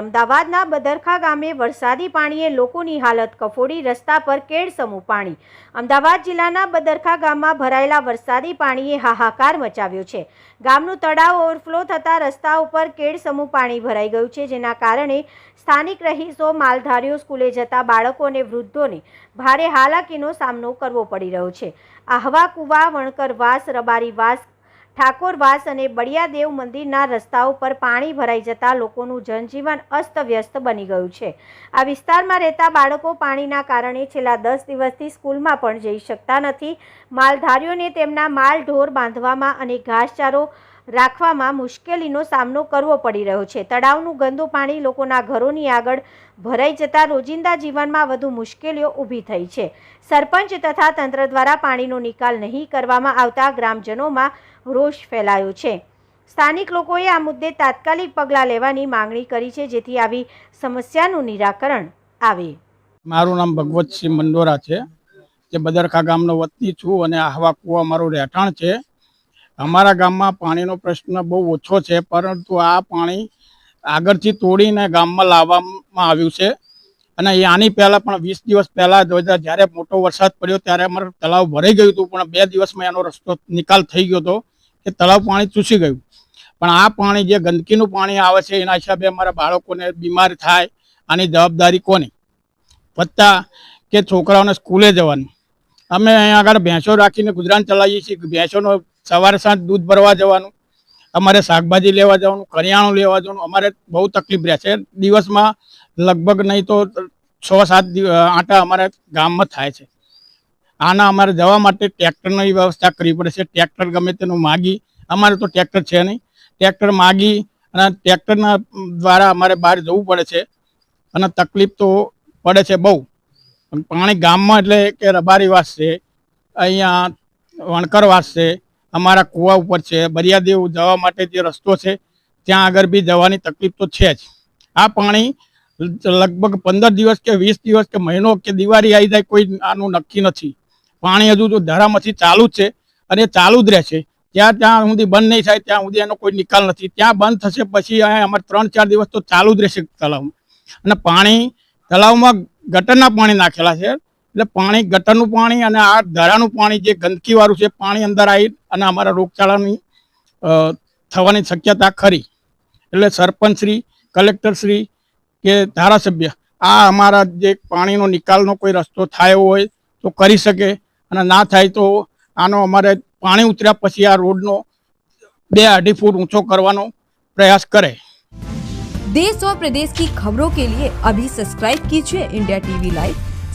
અમદાવાદના બદરખા ગામે વરસાદી પાણીએ લોકોની હાલત કફોડી, રસ્તા પર કેડસમું પાણી. અમદાવાદ જિલ્લાના બદરખા ગામમાં ભરાયેલા વરસાદી પાણીએ હાહાકાર મચાવ્યો છે. ગામનું તળાવ ઓવરફ્લો થતાં રસ્તા ઉપર કેડસમું પાણી ભરાઈ ગયું છે, જેના કારણે સ્થાનિક રહીશો, માલધારીઓ, સ્કૂલે જતા બાળકો અને વૃદ્ધોને ભારે હાલાકીનો સામનો કરવો પડી રહ્યો છે. આહવા કુવા, વણકર વાસ, રબારી વાસ ઠાકોરવાસ અને બળિયાદેવ મંદિરના રસ્તાઓ પર પાણી ભરાઈ જતા લોકોનું જનજીવન અસ્તવ્યસ્ત બની ગયું છે. આ વિસ્તારમાં રહેતા બાળકો પાણીના કારણે છેલ્લા દસ દિવસથી સ્કૂલમાં પણ જઈ શકતા નથી. માલધારીઓને તેમના માલ ઢોર બાંધવામાં અને ઘાસચારો રાખવામાં મુશ્કેલીનો સામનો કરવો પડી રહ્યો છે. તળાવનું ગંદુ પાણી લોકોના ઘરોની આગળ ભરાઈ જતા રોજિંદા જીવનમાં વધુ મુશ્કેલીઓ ઊભી થઈ છે. સરપંચ તથા તંત્ર દ્વારા પાણીનો નિકાલ નહીં કરવામાં આવતા ગ્રામજનોમાં રોષ ફેલાયો છે. સ્થાનિક લોકોએ આ મુદ્દે તાત્કાલિક પગલાં લેવાની માંગણી કરી છે, જેથી આવી સમસ્યાનું નિરાકરણ આવે. મારું નામ ભગવતસિંહ મંડોરા છે. જે બદરખા ગામનો વતની છું અને આહવા કુવા મારું રહેઠાણ છે. અમારા ગામમાં પાણીનો પ્રશ્ન બહુ ઓછો છે, પરંતુ આ પાણી આગળથી તોડીને ગામમાં લાવવામાં આવ્યું છે. અને આની પહેલાં પણ વીસ દિવસ પહેલાં જ્યારે મોટો વરસાદ પડ્યો ત્યારે અમારું તળાવ ભરાઈ ગયું હતું, પણ બે દિવસમાં એનો રસ્તો નિકાલ થઈ ગયો હતો કે તળાવ પાણી ચૂસી ગયું. પણ આ પાણી જે ગંદકીનું પાણી આવે છે, એના હિસાબે અમારા બાળકોને બીમાર થાય, આની જવાબદારી કોની? વત્તા કે છોકરાઓને સ્કૂલે જવાનું. અમે અહીંયા આગળ ભેંસો રાખીને ગુજરાન ચલાવીએ છીએ, ભેંસોનો સવારે સાંજ દૂધ ભરવા જવાનું, અમારે શાકભાજી લેવા જવાનું, કરિયાણું લેવા જવાનું, અમારે બહુ તકલીફ રહે છે. દિવસમાં લગભગ નહીં તો છ સાત આટા અમારે ગામમાં થાય છે. આના અમારે જવા માટે ટ્રેક્ટરની વ્યવસ્થા કરવી પડે છે. ટ્રેક્ટર ગમે તેનું માગી, અમારે તો ટ્રેક્ટર છે નહીં. ટ્રેક્ટર માગી અને ટ્રેક્ટરના દ્વારા અમારે બહાર જવું પડે છે અને તકલીફ તો પડે છે બહુ. પાણી ગામમાં એટલે કે રબારીવાસ છે, અહીંયા વણકરવાસ છે અમારા કૂવા ઉપર છે બરિયાદેવ જવા માટે જે રસ્તો છે, ત્યાં આગળ બી જવાની તકલીફ તો છે જ. આ પાણી લગભગ પંદર દિવસ કે વીસ દિવસ કે મહિનો કે દિવાળી આવી જાય કોઈ આનું નક્કી નથી. પાણી હજુ તો ધરામાંથી ચાલુ જ છે અને ચાલુ જ રહેશે ત્યાં ત્યાં સુધી બંધ નહીં થાય ત્યાં સુધી એનો કોઈ નિકાલ નથી. ત્યાં બંધ થશે પછી અમારે ત્રણ ચાર દિવસ તો ચાલુ જ રહેશે તળાવમાં. અને પાણી, તળાવમાં ગટરના પાણી નાખેલા છે. એટલે પાણી ગટરનું પાણી અને આ ધરાનું પાણી જે ગંદકીવાળું છે પાણી અંદર આવી અને અમારા રોગચાળાની અ, થવાની શક્યતા ખરી એટલે સરપંચશ્રી કલેક્ટરશ્રી કે ધારાસભ્ય આ અમારા જે પાણીનો નિકાલનો કોઈ રસ્તો થાય એવો હોય તો કરી શકે અને ના થાય તો આનો અમારે પાણી ઉતર્યા પછી આ રોડનો બે અઢી ફૂટ ઊંચો કરવાનો પ્રયાસ કરે देश और प्रदेश की खबरों के लिए अभी सब्सक्राइब कीजिए इंडिया टीवी लाइव